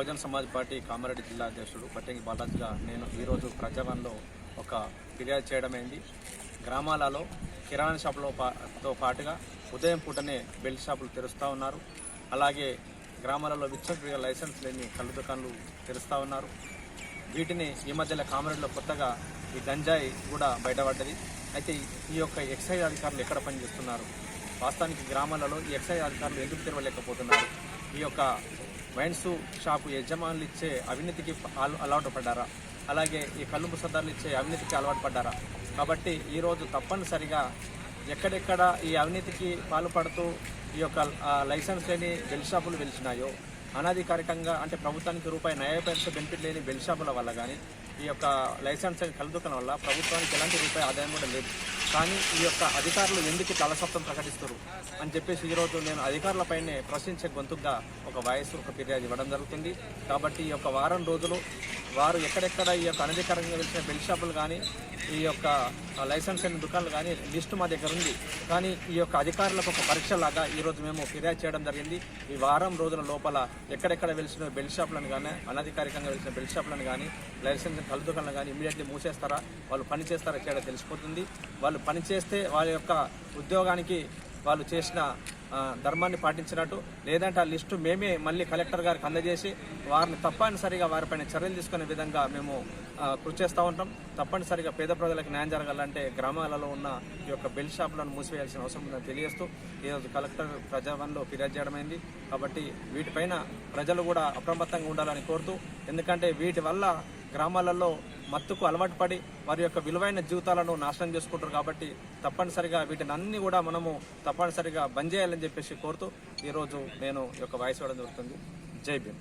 Bahujan Samaj party Kamareddy జిల్లా అధ్యక్షుడు పట్టంగి బాలాజీగా నేను ఈరోజు ప్రజావన్లో ఒక ఫిర్యాదు చేయడమైంది గ్రామాలలో కిరాణా షాపులో తో పాటుగా ఉదయం పూటనే బెల్ట్ షాపులు తెరుస్తూ ఉన్నారు. అలాగే గ్రామాలలో విచ్చక్రియ లైసెన్స్ లేని కళ్ళు దుకాణాలు తెరుస్తూ ఉన్నారు. వీటిని ఈ మధ్యలో కామారెడ్డిలో కొత్తగా ఈ గంజాయి కూడా బయటపడ్డది. అయితే ఈ యొక్క ఎక్సైజ్ అధికారులు ఎక్కడ పనిచేస్తున్నారు? వాస్తవానికి గ్రామాలలో ఈ ఎక్సైజ్ అధికారులు ఎందుకు తెరవలేకపోతున్నారు? ఈ యొక్క వైన్స్ షాపు యజమానులు ఇచ్చే అవినీతికి అలవాటు పడ్డారా? అలాగే ఈ కళ్ళు ముసదారులు ఇచ్చే అవినీతికి అలవాటు పడ్డారా? కాబట్టి ఈరోజు తప్పనిసరిగా ఎక్కడెక్కడ ఈ అవినీతికి పాల్పడుతూ ఈ యొక్క లైసెన్స్ లేని బెల్ షాపులు వెలిచినాయో అనాధికారికంగా అంటే ప్రభుత్వానికి రూపాయి న్యాయ బెనిఫిట్ లేని బెల్ షాపుల వల్ల కానీ ఈ యొక్క లైసెన్స్ కలుదుకడం వల్ల ప్రభుత్వానికి ఎలాంటి రూపాయి ఆదాయం కూడా లేదు. కానీ ఈ యొక్క అధికారులు ఎందుకు తలసత్వం ప్రకటిస్తారు అని చెప్పేసి ఈరోజు నేను అధికారులపైనే ప్రశ్నించే గొంతుగా ఒక వాయిస్ ఒక ఫిర్యాదు ఇవ్వడం జరుగుతుంది. కాబట్టి ఈ యొక్క వారం రోజులు వారు ఎక్కడెక్కడ ఈ యొక్క అనధికారంగా వెలిసిన బెల్ షాపులు కానీ ఈ యొక్క లైసెన్స్ అయిన దుకాణాలు కానీ లిస్టు మా దగ్గర ఉంది. కానీ ఈ యొక్క అధికారులకు ఒక పరీక్ష లాగా ఈరోజు మేము ఫిర్యాదు చేయడం జరిగింది. ఈ వారం రోజుల లోపల ఎక్కడెక్కడ వెలిసిన బెల్ షాపులను కానీ అనధికారికంగా వెలిసిన బెల్ షాపులను కానీ లైసెన్స్ కలు దుకాణాలు కానీ ఇమీడియట్లీ మూసేస్తారా? వాళ్ళు పని చేస్తారా? చేయడం తెలిసిపోతుంది. వాళ్ళు పని చేస్తే వాళ్ళ యొక్క ఉద్యోగానికి వాళ్ళు చేసిన ధర్మాన్ని పాటించినట్టు. లేదంటే ఆ లిస్టు మేమే మళ్ళీ కలెక్టర్ గారికి అందజేసి వారిని తప్పనిసరిగా వారిపైన చర్యలు తీసుకునే విధంగా మేము కృషి చేస్తూ ఉంటాం. తప్పనిసరిగా పేద ప్రజలకు న్యాయం జరగాలంటే గ్రామాలలో ఉన్న ఈ యొక్క బెల్ షాపులను మూసివేయాల్సిన అవసరం ఉందని తెలియజేస్తూ ఈరోజు కలెక్టర్ ప్రజావన్లో ఫిర్యాదు చేయడమైంది. కాబట్టి వీటిపైన ప్రజలు కూడా అప్రమత్తంగా ఉండాలని కోరుతూ ఎందుకంటే వీటి వల్ల గ్రామాలలో మత్తుకు అలవాటు పడి వారి యొక్క విలువైన జీవితాలను నాశనం చేసుకుంటారు కాబట్టి తప్పనిసరిగా వీటిని అన్ని కూడా మనము తప్పనిసరిగా బంద్ చేయాలని చెప్పేసి కోరుతూ ఈరోజు నేను యొక్క వాయిస్ ఇవ్వడం జరుగుతుంది. జై భీమ్.